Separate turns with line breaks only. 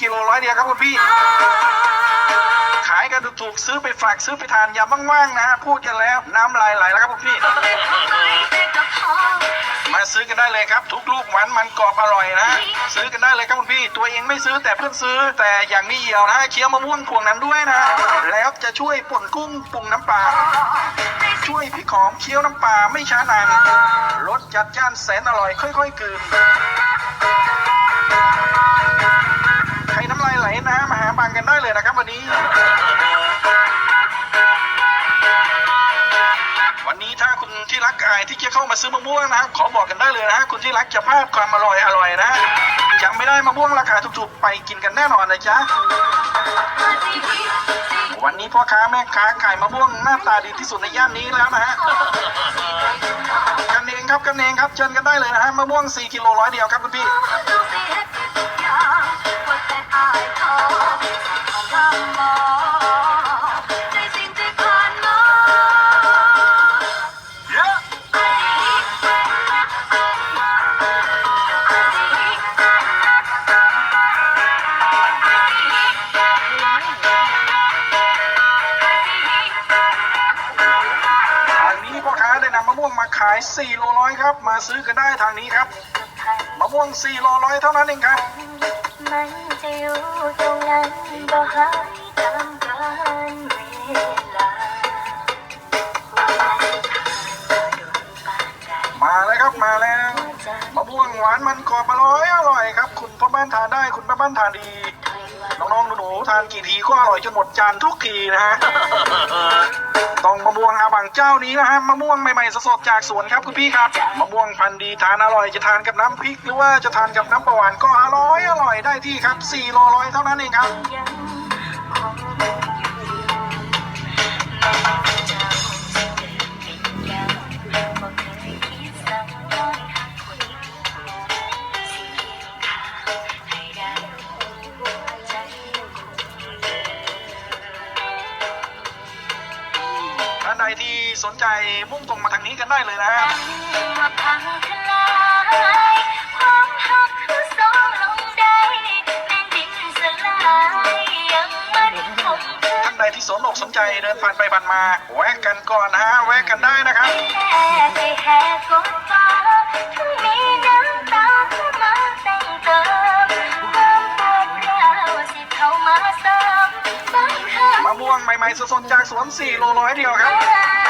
กิโลร้อยเดียวครับคุณพี่ ขายกันถูกๆซื้อไปฝากซื้อไปทานอย่าว่างๆนะฮะพูดกันแล้วน้ำลายไหลแล้วครับคุณพี่ มาซื้อกันได้เลยครับ ทุกลูกหวานมันกรอบอร่อยนะซื้อกันได้เลยครับคุณพี่ ตัวเองไม่ซื้อแต่เพื่อนซื้อ แต่อย่างนี้เหี่ยวนะเคี้ยวมะม่วงพวงนั้นด้วยนะ แล้วจะช่วยป่นกุ้งปรุงน้ำปลาช่วยพริกหอมเคี้ยวน้ำปลาไม่ช้านานรสจัดจ้านแสนอร่อยค่อยๆกลืน เลยนะครับวันนี้ วันนี้ถ้าคุณที่รักอายที่จะเข้ามาซื้อมะม่วงนะครับ ขอบอกกันได้เลยนะฮะคุณที่รักจะพลาดความอร่อยอร่อยนะฮะยังไม่ได้มะม่วงราคาถูกๆไปกินกันแน่นอนนะจ๊ะวันนี้พ่อค้าแม่ค้าขายมะม่วงหน้าตาดีที่สุดในย่านนี้แล้วนะฮะกันเองครับกันเองครับเชิญกันได้เลยนะฮะมะม่วง4กิโลร้อยเดียวครับคุณพี่ นำมะม่วงมาขาย4โลร้อยครับ มาซื้อกันได้ทางนี้ครับมะม่วง4โลร้อยเท่านั้นเองครับ
มันจะอยู่ตรงนั้นบ่หายตามกาลเวลามาโดนปานใด
มาเลยครับมาแล้วมะม่วงหวานมันกรอบอร่อยอร่อยครับ คุณพ่อบ้านทานได้คุณแม่บ้านทานดี น้องๆหนูๆทานกี่ทีก็อร่อยจนหมดจานทุกทีนะฮะต้องมะม่วงอาบังเจ้านี้นะฮะมะม่วงใหม่ๆสดๆจากสวนครับคุณพี่ครับมะม่วงพันธุ์ดีทานอร่อยจะทานกับน้ำพริก หรือว่าจะทานกับน้ำปลาหวานก็อร่อยอร่อยได้ที่ครับ4โลร้อยเท่านั้นเองครับา
นใด
ที่สนใจมุ่งตรงมาทางนี้กันได้เลยนะฮะ
มาพังทลายความหักคือสองลงได้แม่นดินสลายยังมันคงเกิ
ท่านใดที่สนอกสนใจเดินผ่านไปผ่านมาแวะกันก่อนนะฮะแวะกันได้นะครับ
ส่
วงใหม่ๆสดๆจากสวน4โลร้อยเดียวครับ